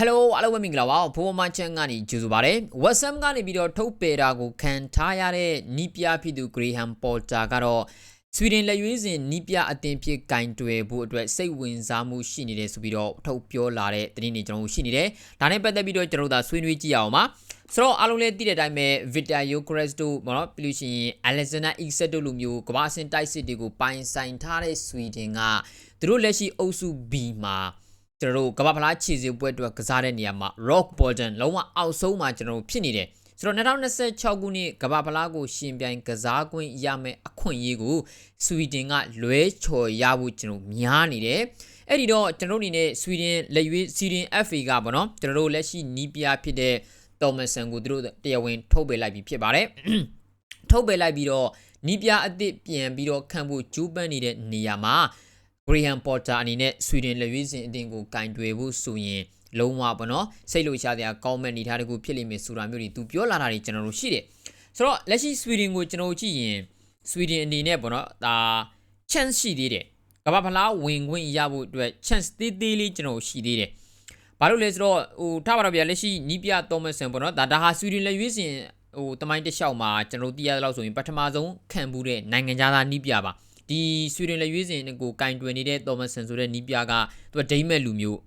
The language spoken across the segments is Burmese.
Hello အားလုံးပဲမင်္ဂလာပါဘိုးမချန်ကနေကြိုဆိုပါရစေ WhatsApp ကနေပြီးတော့ထုတ်ပေတာကိုခံထားရတဲ့နီးပြဖြစ်သူ Graham Potter ကတော့ဆွီဒင်လက်ရွေးစင်နီးပြအသင်းဖြစ်ကင်တွယ်ဖို့အတွက်စိတ်ဝင်စားမှုရှိနေတယ်ဆိုပြီးတော့ထုတ်ပြောလာတဲ့သတင်းတွေကျွန်တော်တို့ရှိနေတယ်ဒါနဲ့ပတ်သက်ပြီးတော့ကျွန်တော်တို့သာဆွေးနွေးကြည့်အောင်ပါဆိုတော့အားလုံးလည်းသိတဲ့အတိုင်းပဲ Victor Gyokeres တို့ဘောနော်ပြီးလို့ရှိရင် Alexander Isak တို့လိုမျိုးကမ္ဘာအဆင့်တိုက်စစ်တွေကိုပိုင်ဆိုင်ထားတဲ့ဆွီဒင်ကသူတို့လက်ရှိအုပ်စု B မှာ ကျွန်တော်တို့ကမ္ဘာဖလားခြေစစ်ပွဲအတွက်ကစားတဲ့နေရာမှာ Rock Bottom လုံးဝအောက်ဆုံးမှာကျွန်တော်တို့ဖြစ်နေတယ်ဆိုတော့2026ခုနှစ်ကမ္ဘာဖလားကိုရှင်ပြိုင်ကစားခွင့်ရမယ်အခွင့်အရေးကိုဆွီဒင်ကလွဲချော်ရဖို့ကျွန်တော်များနေတယ်အဲ့ဒီတော့ကျွန်တော်တို့အနေနဲ့ဆွီဒင်လက်ရွေးဆွီဒင် FA ကပေါ့နော်ကျွန်တော်တို့လက်ရှိနီးပြဖြစ်တဲ့တော်မဆန်ကိုသူတို့တရားဝင်ထုတ်ပေးလိုက်ပြီးဖြစ်ပါတယ်ထုတ်ပေးလိုက်ပြီးတော့နီးပြအသစ်ပြန်ပြီးတော့ခံဖို့ကြိုးပမ်းနေတဲ့နေရာမှာ Graham Potter အနေနဲ့ဆွီဒင်လက်ရွေးစင်အသင်းကိုကင်တွယ်ဖို့ဆိုရင်လုံးဝပေါ့နော်စိတ်လို့ရှားတဲ့အကောင်းမဲ့အနေထားတကူဖြစ်လိမ့်မယ်ဆိုတာမျိုးတွေသူပြောလာတာတွေကျွန်တော်တို့ရှိတယ်ဆိုတော့လက်ရှိဆွီဒင်ကိုကျွန်တော်ကြည့်ရင်ဆွီဒင်အနေနဲ့ပေါ့နော်ဒါ chance ရှိသေးတယ်ကမ္ဘာဖလားဝင်ခွင့်ရဖို့အတွက် chance သေးသေးလေးကျွန်တော်ရှိသေးတယ်ဘာလို့လဲဆိုတော့ဟိုထားပါတော့ဗျာလက်ရှိနီးပြသောမဆန်ပေါ့နော်ဒါဒါဟာဆွီဒင်လက်ရွေးစင်ဟိုတမိုင်းတစ်လျှောက်မှာကျွန်တော်သိရတဲ့လောက်ဆိုရင်ပထမဆုံးခံဘူးတဲ့နိုင်ငံသားနီးပြပါ ဒီဆွီဒင်လက်ရွေးစင်ကိုကင်တွင်နေတဲ့တော်မဆန်ဆိုတဲ့နီးပြကသူကဒိမက်လူမျိုး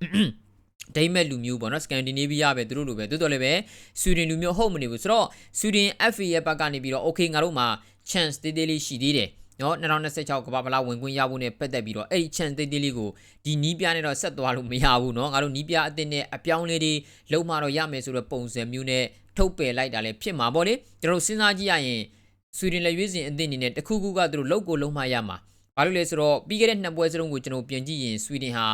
ဒိမက်လူမျိုးပေါ့နော်စကန်ဒီနေးဗီးယားပဲသူတို့လိုပဲတိုးတော်လည်းပဲဆွီဒင်လူမျိုးဟုတ်မနေဘူးဆိုတော့ဆွီဒင် FA ရဲ့ဘက်ကနေပြီးတော့ okay ငါတို့မှာ chance တေးသေးလေးရှိသေးတယ်နော်2026ကမ္ဘာဖလားဝင်ခွင့်ရဖို့ ਨੇ ပတ်သက်ပြီးတော့အဲ့ဒီ chance တေးသေးလေးကိုဒီနီးပြနဲ့တော့ဆက်သွားလို့မရဘူးနော်ငါတို့နီးပြအသစ်နဲ့အပြောင်းလေးတွေလုံးမတော့ရမယ်ဆိုတော့ပုံစံမျိုးနဲ့ထုတ်ပယ်လိုက်တာလည်းဖြစ်မှာပေါ့လေကျွန်တော်စဉ်းစားကြည့်ရရင် ဆွီဒင်လက်ရွေးစင်အသင်းအနေနဲ့တခုခုကသူတို့လောက်ကိုလုံးမရမှာဘာလို့လဲဆိုတော့ပြီးခဲ့တဲ့နှစ်ပွဲစလုံးကိုကျွန်တော်ပြန်ကြည့်ရင်ဆွီဒင်ဟာ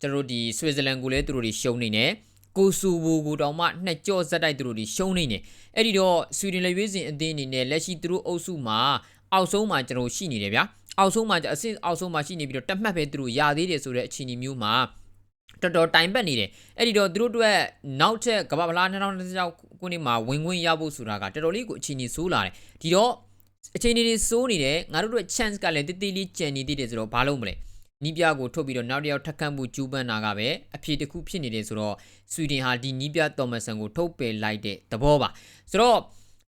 ကျွန်တော်တို့ဒီဆွစ်ဇာလန်ကိုလည်းသူတို့တွေရှုံးနေတယ်ကိုဆူဘူကိုတောင်မှနှစ်ကြော့ဇက်တိုက်သူတို့တွေရှုံးနေတယ်အဲ့ဒီတော့ဆွီဒင်လက်ရွေးစင်အသင်းအနေနဲ့လက်ရှိသူတို့အုပ်စုမှာအောက်ဆုံးမှာကျွန်တော်ရှိနေတယ်ဗျာအောက်ဆုံးမှာအဆင့်အောက်ဆုံးမှာရှိနေပြီးတော့တက်မှတ်ပဲသူတို့ရသေးတယ်ဆိုတဲ့အခြေအနေမျိုးမှာတော်တော်တိုင်ပတ်နေတယ်အဲ့ဒီတော့သူတို့အတွက်နောက်ထပ်ကမ္ဘာဖလား2026ခုနှစ်မှာဝင်ခွင့်ရဖို့ဆိုတာကတော်တော်လေးကိုအခြေအနေဆိုးလာတယ်ဒီတော့ အခြေအနေတွေစိုးနေတယ်ငါတို့တို့ chance ကလည်းတိတိလေးကြံနေသေးတယ်ဆိုတော့ဘာလို့မလဲနီးပြကိုထုတ်ပြီးတော့နောက်တစ်ယောက်ထပ်ခတ်မှုကျူးပန်းတာကပဲအဖြေတစ်ခုဖြစ်နေတယ်ဆိုတော့ဆွီဒင်ဟာဒီနီးပြတော်မဆန်ကိုထုတ်ပယ်လိုက်တဲ့သဘောပါဆိုတော့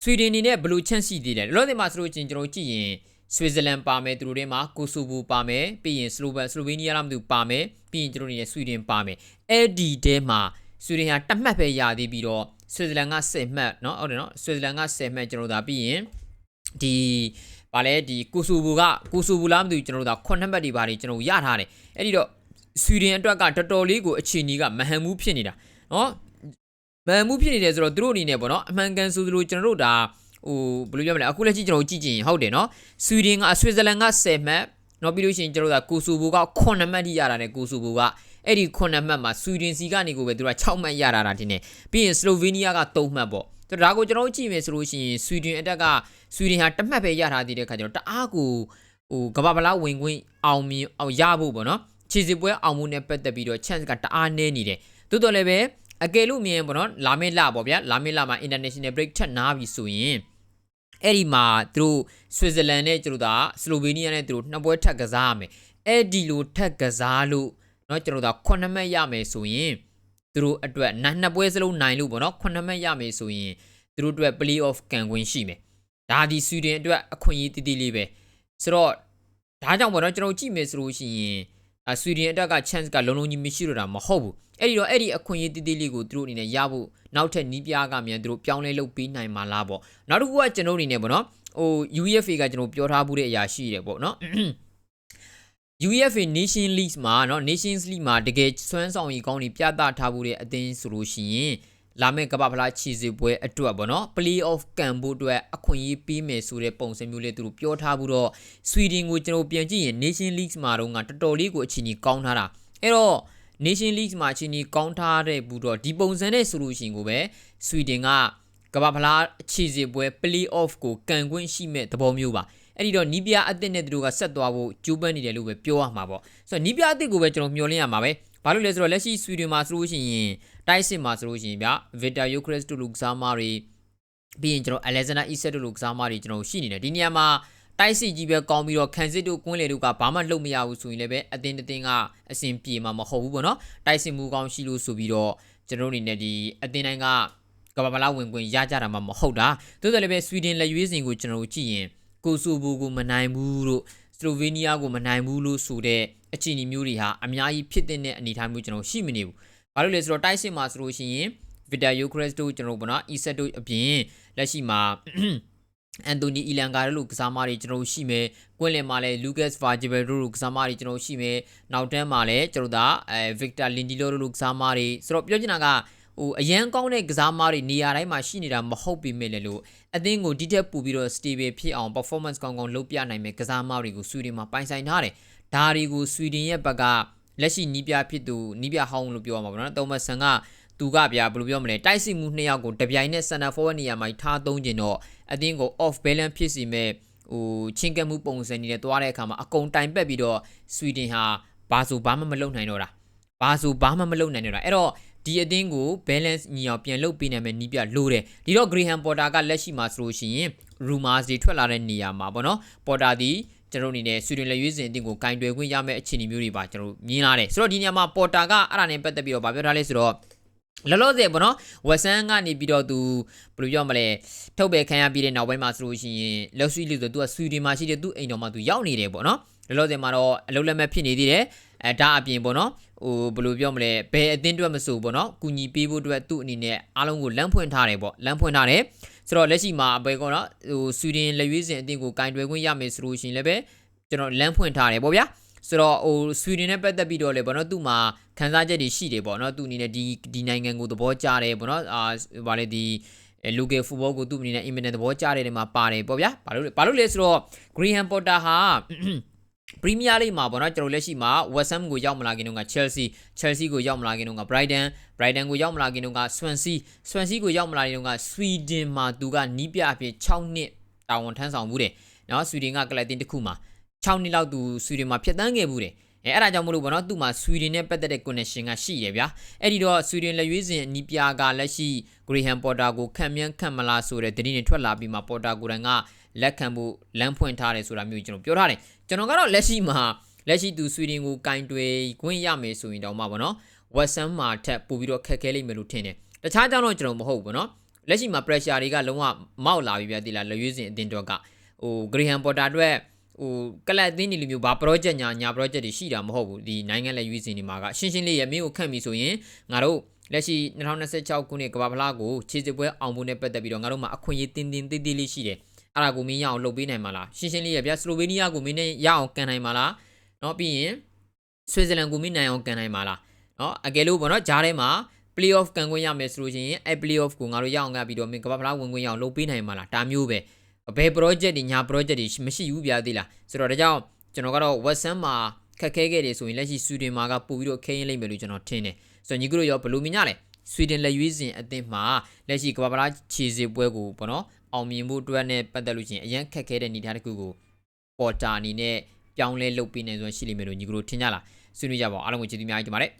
ဆွီဒင်အနေနဲ့ဘယ်လို chance ရှိသေးလဲလောလောဆယ်မှာဆိုလို့ချင်းကျွန်တော်ကြည့်ရင်ဆွစ်ဇာလန်ပါမယ်သူတို့ထဲမှာကိုဆိုဘူပါမယ်ပြီးရင်စလိုဗန်စလိုဗေးနီးယားလားမသိဘူးပါမယ်ပြီးရင်ကျွန်တော်တို့ရဲ့ဆွီဒင်ပါမယ်အဲ့ဒီထဲမှာဆွီဒင်ဟာတမှတ်ပဲရသေးပြီးတော့ဆွစ်ဇာလန်က10မှတ်เนาะဟုတ်တယ်เนาะဆွစ်ဇာလန်က10မှတ်ကျွန်တော်တို့ဒါပြီးရင် ဒီဗာလဲဒီကိုဆိုဘူကကိုဆိုဘူလားမသိဘူးကျွန်တော်တို့က9နံပါတ်ဒီဘာတွေကျွန်တော်ရထားတယ်အဲ့ဒီတော့ဆွီဒင်အတွက်ကတော်တော်လေးကိုအခြေအနေကမဟန်မှုဖြစ်နေတာနော်မဟန်မှုဖြစ်နေတယ်ဆိုတော့သူတို့အနေနဲ့ပေါ့နော်အမှန်ကန်ဆိုသလိုကျွန်တော်တို့ဒါဟိုဘယ်လိုပြောမလဲအခုလက်ရှိကျွန်တော်ကြည့်ကြည့်ရင်ဟုတ်တယ်နော်ဆွီဒင်ကဆွစ်ဇာလန်က10မှတ်နောက်ပြီးလို့ရှိရင်ကျွန်တော်တို့ကကိုဆိုဘူက9မှတ်ထိရတာနဲ့ကိုဆိုဘူကအဲ့ဒီ9မှတ်မှာဆွီဒင်စီကနေကိုပဲသူက6မှတ်ရတာတာတင်တယ်ပြီးရင်စလိုဗေးနီးယားက3မှတ်ပေါ့ ဒါကိုကျွန်တော်တို့ကြည့်မယ်ဆိုလို့ရှိရင်ဆွီဒင်အတက်ကဆွီဒင်ဟာတစ်မှတ်ပဲရထားသေးတဲ့ခါကျတော့တအားကိုဟိုကမ္ဘာဗလားဝင်ခွင့်အောင်မြင်အောင်ရဖို့ပေါ့နော်ခြေစစ်ပွဲအောင်မှုနဲ့ပတ်သက်ပြီးတော့ chance ကတအားနည်းနေတယ်တိုးတော်လည်းပဲအကယ်လို့မြင်ပေါ့နော်လာမယ့်လပေါ့ဗျာလာမယ့်လမှာ international break ထပ်နားပြီဆိုရင်အဲ့ဒီမှာသူတို့ဆွစ်ဇာလန်နဲ့ကျတို့ဒါစလိုဗေးနီးယားနဲ့သူတို့နှစ်ပွဲထပ်ကစားရမယ်အဲ့ဒီလိုထပ်ကစားလို့เนาะကျတို့ဒါ9မှတ်ရမယ်ဆိုရင် သူတို့အတွက်နှစ်နှစ်ပွဲစလုံးနိုင်လို့ပေါ့နော်9မှတ်ရမယ်ဆိုရင်သူတို့အတွက် play off ကန်ခွင့်ရှိမယ်ဒါဒီဆွီဒင်အတွက်အခွင့်အရေးတည်တည်လေးပဲဆိုတော့ဒါကြောင့်ပေါ့နော်ကျွန်တော်ကြည့်မယ်ဆိုလို့ရှိရင်အဆွီဒင်အတွက်က chance ကလုံးလုံးကြီးမရှိတော့တာမဟုတ်ဘူးအဲ့ဒီတော့အဲ့ဒီအခွင့်အရေးတည်တည်လေးကိုသူတို့အနေနဲ့ရဖို့နောက်ထပ်နီးပြားကမြန်သူတို့ပြောင်းလဲလုပ်ပေးနိုင်မှာလားပေါ့နောက်တစ်ခုကကျွန်တော်အနေနဲ့ပေါ့နော်ဟို UEFA ကကျွန်တော်ပြောထားမှုတဲ့အရာရှိတယ်ပေါ့နော် UEFA Nation League မှာเนาะ Nations League မှာတကယ်စွမ်းဆောင်ရည်ကောင်းတွေပြသထားမှုတဲ့အသင်းဆိုလို့ရှိရင်လာမယ့်ကမ္ဘာဖလားခြေစစ်ပွဲအတွက်ပေါ့နော် play off ကန်ဖို့အတွက်အခွင့်အရေးပေးမယ်ဆိုတဲ့ပုံစံမျိုးလေးသူတို့ပြောထားပြီးတော့ဆွီဒင်ကိုကျွန်တော်ပြန်ကြည့်ရင် Nation League မှာတော့တော်တော်လေးကိုအခြေအနေကောင်းထားတာအဲ့တော့ Nation League မှာအခြေအနေကောင်းထားတဲ့ဘူးတော့ဒီပုံစံနဲ့ဆိုလို့ရှိရင်ကိုပဲဆွီဒင်ကကမ္ဘာဖလားခြေစစ်ပွဲ play off ကိုကန်ခွင့်ရှိမဲ့သဘောမျိုးပါ အဲ့ဒီတော့နီးပြအသစ်နဲ့သူတို့ကဆက်သွားဖို့ကြိုးပမ်းနေတယ်လို့ပဲပြောရမှာပေါ့ဆိုတော့နီးပြအသစ်ကိုပဲကျွန်တော်မျှော်လင့်ရမှာပဲဘာလို့လဲဆိုတော့လက်ရှိဆွီဒင်မှာဆိုလို့ရှိရင်တိုက်စစ်မှာဆိုလို့ရှိရင်ဗျဗစ်တာယိုခရစ်တို့လူကစားမတွေပြီးရင်ကျွန်တော်အလက်ဇန်နာအီဆက်တို့လူကစားမတွေကျွန်တော်ရှိနေတယ်ဒီနေရာမှာတိုက်စစ်ကြီးပဲကောင်းပြီးတော့ခံစစ်တို့ကွင်းလေတို့ကဘာမှလှုပ်မရဘူးဆိုရင်လည်းပဲအတင်းတင်းကအစင်ပြေမှာမဟုတ်ဘူးပေါ့နော်တိုက်စစ်မူကောင်းရှိလို့ဆိုပြီးတော့ကျွန်တော်တို့အနေနဲ့ဒီအသင်းတိုင်းကကမ္ဘာ့ဖလားဝင်ခွင့်ရကြတာမှမဟုတ်တာသို့တော်လည်းပဲဆွီဒင်လက်ရွေးစင်ကိုကျွန်တော်တို့ကြည့်ရင် ကိုဆိုဘူကိုမနိုင်ဘူးလို့စလိုဗေးနီးယားကိုမနိုင်ဘူးလို့ဆိုတဲ့အခြေအနေမျိုးတွေဟာအများကြီးဖြစ်တဲ့အနေအထားမျိုးကျွန်တော်ရှိမနေဘူးဘာလို့လဲဆိုတော့တိုက်စစ်မှာဆိုလို့ရှိရင်ဗီတာယိုခရက်စ်တို့ကျွန်တော်တို့ဗောနော်အီဆက်တို့အပြင်လက်ရှိမှာအန်တိုနီအီလန်ကာတို့လိုကစားမတွေကျွန်တော်တို့ရှိမယ်။ကွင်းလင်မှာလည်းလူးကတ်ဗာဂျီဘယ်တို့လိုကစားမတွေကျွန်တော်တို့ရှိမယ်။နောက်တန်းမှာလည်းကျွန်တော်တို့ဒါအဲဗစ်တာလင်ဒီလိုတို့လိုကစားမတွေဆိုတော့ပြောချင်တာက ဟိုအရန်ကောင်းတဲ့ကစားမတွေနေရာတိုင်းမှာရှိနေတာမဟုတ်ပေမဲ့လည်းလို့အသင်းကိုဒီတက်ပူပြီးတော့ stable ဖြစ်အောင် performance ကောင်းကောင်းလုပ်ပြနိုင်မယ်ကစားမတွေကိုဆွီဒင်မှာပိုင်ဆိုင်ထားတယ်။ဒါတွေကိုဆွီဒင်ရဲ့ဘက်ကလက်ရှိနီးပြဖြစ်သူနီးပြဟောင်းလို့ပြောရမှာပေါ့နော်။တောမတ်ဆန်ကသူကဗျာဘယ်လိုပြောမလဲတိုက်စစ်မှုနှစ်ယောက်ကိုတပြိုင်နက် center forward နေရာမှာထားသုံးကျင်တော့အသင်းကို off balance ဖြစ်စီမဲ့ဟိုချင်းကပ်မှုပုံစံတွေနဲ့တွားတဲ့အခါမှာအကုန်တိုင်ပက်ပြီးတော့ဆွီဒင်ဟာဘာဆိုဘာမှမလုပ်နိုင်တော့တာဘာဆိုဘာမှမလုပ်နိုင်တော့တာအဲ့တော့ ဒီအသင်းကို balance ညီအောင်ပြန်လုပ်ပေးနိုင်မယ်နီးပြလို့တယ်ဒီတော့ Graham Potter ကလက်ရှိမှာဆိုလို့ရှိရင် rumors တွေထွက်လာတဲ့နေရာမှာပေါ့နော် Potter ဒီကျွန်တော်အနေနဲ့ဆွီဒင်လက်ရွေးစင်အသင်းကိုကင်တွယ်ခွင့်ရမယ့်အခြေအနေမျိုးတွေပါကျွန်တော်မြင်လာတယ်ဆိုတော့ဒီနေရာမှာ Potter ကအဲ့ဒါနဲ့ပတ်သက်ပြီးတော့ဗာပြောထားလဲဆိုတော့လောလောဆယ်ပေါ့နော်ဝက်ဆန်ကနေပြီးတော့သူဘယ်လိုပြောမလဲထုတ်ပယ်ခံရပြီးတဲ့နောက်ပိုင်းမှာဆိုလို့ရှိရင်လက်ဆွီလို့ဆိုသူကဆွီဒင်မှာရှိတဲ့သူ့အိမ်တော်မှာသူရောက်နေတယ်ပေါ့နော်လောလောဆယ်မှာတော့အလုံးလက်မဲ့ဖြစ်နေသေးတယ် အဲဒါအပြင်ပေါ့နော်ဟိုဘယ်လိုပြောမလဲဘယ်အသင်းအတွက်မဆိုပေါ့နော်ကူညီပေးဖို့အတွက်သူ့အနေနဲ့အားလုံးကိုလမ်းဖွင့်ထားတယ်ပေါ့လမ်းဖွင့်ထားတယ်ဆိုတော့လက်ရှိမှာဘယ်ကောနော်ဟိုဆွီဒင်လက်ရွေးစင်အသင်းကိုကင်တွယ်ခွင့်ရမယ်ဆိုလို့ရှိရင်လည်းပဲကျွန်တော်လမ်းဖွင့်ထားတယ်ပေါ့ဗျာဆိုတော့ဟိုဆွီဒင်နဲ့ပတ်သက်ပြီးတော့လေဘောနော်သူ့မှာခန်းစားချက်တွေရှိတယ်ပေါ့နော်သူအနေနဲ့ဒီဒီနိုင်ငံကိုသဘောကျတယ်ပေါ့နော်အာဗာလေဒီလူကေဖူဘောကိုသူ့အနေနဲ့အင်မတန်သဘောကျတဲ့နေရာမှာပါတယ်ပေါ့ဗျာဘာလို့ဘာလို့လဲဆိုတော့ Graham Potter ဟာ ပရီးမီးယားလိမှာပေါ့နော်ကျွန်တော်လက်ရှိမှာ West Ham ကိုရောက်မလာခင်တုန်းက Chelsea Chelsea ကိုရောက်မလာခင်တုန်းက Brighton Brighton ကိုရောက်မလာခင်တုန်းက Swansea Swansea ကိုရောက်မလာခင်တုန်းက Sweden မှာသူကနီးပြအဖြစ်6နှစ်တာဝန်ထမ်းဆောင်မှုတယ်နော် Sweden ကကလပ်တင်တစ်ခုမှာ6နှစ်လောက်သူဆွီဒင်မှာဖြတ်တန်းခဲ့ဘူးတယ်အဲအဲ့ဒါကြောင့်မလို့ပေါ့နော်သူ့မှာဆွီဒင်နဲ့ပတ်သက်တဲ့ connection ကရှိရဗျာအဲ့ဒီတော့ဆွီဒင်လက်ရွေးစင်အနီးပြားကလက်ရှိ Graham Potter ကိုခံမြန်းခံမလားဆိုတဲ့သတင်းတွေထွက်လာပြီးမှ Potter ကိုယ်တိုင်က လက်ခံဖို့လမ်းဖွင့်ထားတယ်ဆိုတာမျိုးကျွန်တော်ပြောထားတယ်ကျွန်တော်ကတော့လက်ရှိမှာလက်ရှိသူဆွီဒင်ကိုကင်တွယ်ခွင့်ရမယ်ဆိုရင်တော့မှပေါ့နော် Western မှာထပ်ပို့ပြီးတော့ခက်ခဲလိမ့်မယ်လို့ထင်တယ်တခြားကြောင့်တော့ကျွန်တော်မဟုတ်ဘူးပေါ့နော်လက်ရှိမှာ pressure တွေကလုံးဝမောက်လာပြီဗျာဒီလားလက်ရွေးစင်အတင်းတော့ကဟို Graham Potter အတွက်ဟိုကလပ်အသင်းတွေလိုမျိုးဘာ project ညာညာ project တွေရှိတာမဟုတ်ဘူးဒီနိုင်ငံလက်ရွေးစင်တွေမှာကရှင်းရှင်းလေးရမင်းကိုခန့်ပြီဆိုရင်ငါတို့လက်ရှိ2026ခုနှစ်ကမ္ဘာဖလားကိုခြေစစ်ပွဲအောင်ဖို့နဲ့ပတ်သက်ပြီးတော့ငါတို့မှာအခွင့်အရေးတင်းတင်းသေးသေးလေးရှိတယ် အဲ့ဒါကိုမင်းရအောင်လုပ်ပေးနိုင်မှာလားရှင်းရှင်းလေးရဗျာစလိုဗေးနီးယားကိုမင်းနဲ့ရအောင်ကန်နိုင်မှာလားเนาะပြီးရင်ဆွစ်ဇာလန်ကိုမင်းနိုင်အောင်ကန်နိုင်မှာလားเนาะအကယ်လို့ပေါ့เนาะဂျားထဲမှာ play off ကန်ခွင့်ရမယ်ဆိုလို့ရှိရင်အဲ play off ကိုငါတို့ရအောင်ကပြီးတော့မင်းကမ္ဘာဖလားဝင်ခွင့်ရအောင်လုပ်ပေးနိုင်မှာလားဒါမျိုးပဲဘယ် project တွေညာ project တွေမရှိဘူးဗျာသေးလားဆိုတော့ဒါကြောင့်ကျွန်တော်ကတော့ Western မှာခက်ခဲခဲ့တယ်ဆိုရင်လက်ရှိ Sweden မှာကပို့ပြီးတော့ခင်းရင်လိမ့်မယ်လို့ကျွန်တော်ထင်တယ်ဆိုတော့ညီကတို့ရောဘယ်လိုမြင်ကြလဲ Sweden လက်ရွေးစင်အသင်းမှာလက်ရှိကမ္ဘာဖလားခြေစစ်ပွဲကိုပေါ့နော် အောင်မြင်ဖို့အတွက်နဲ့ပတ်သက်လို့ချင်းအရန်ခက်ခဲတဲ့နေသားတစ်ခုကိုပေါ်တာအနေနဲ့ပြောင်းလဲလုပ်ပေးနိုင်စွမ်းရှိလိမ့်မယ်လို့ညီကတို့ထင်ကြလားဆွေးနွေးကြပါအောင်အားလုံးကိုကျေးဇူးများကြီးတင်ပါတယ်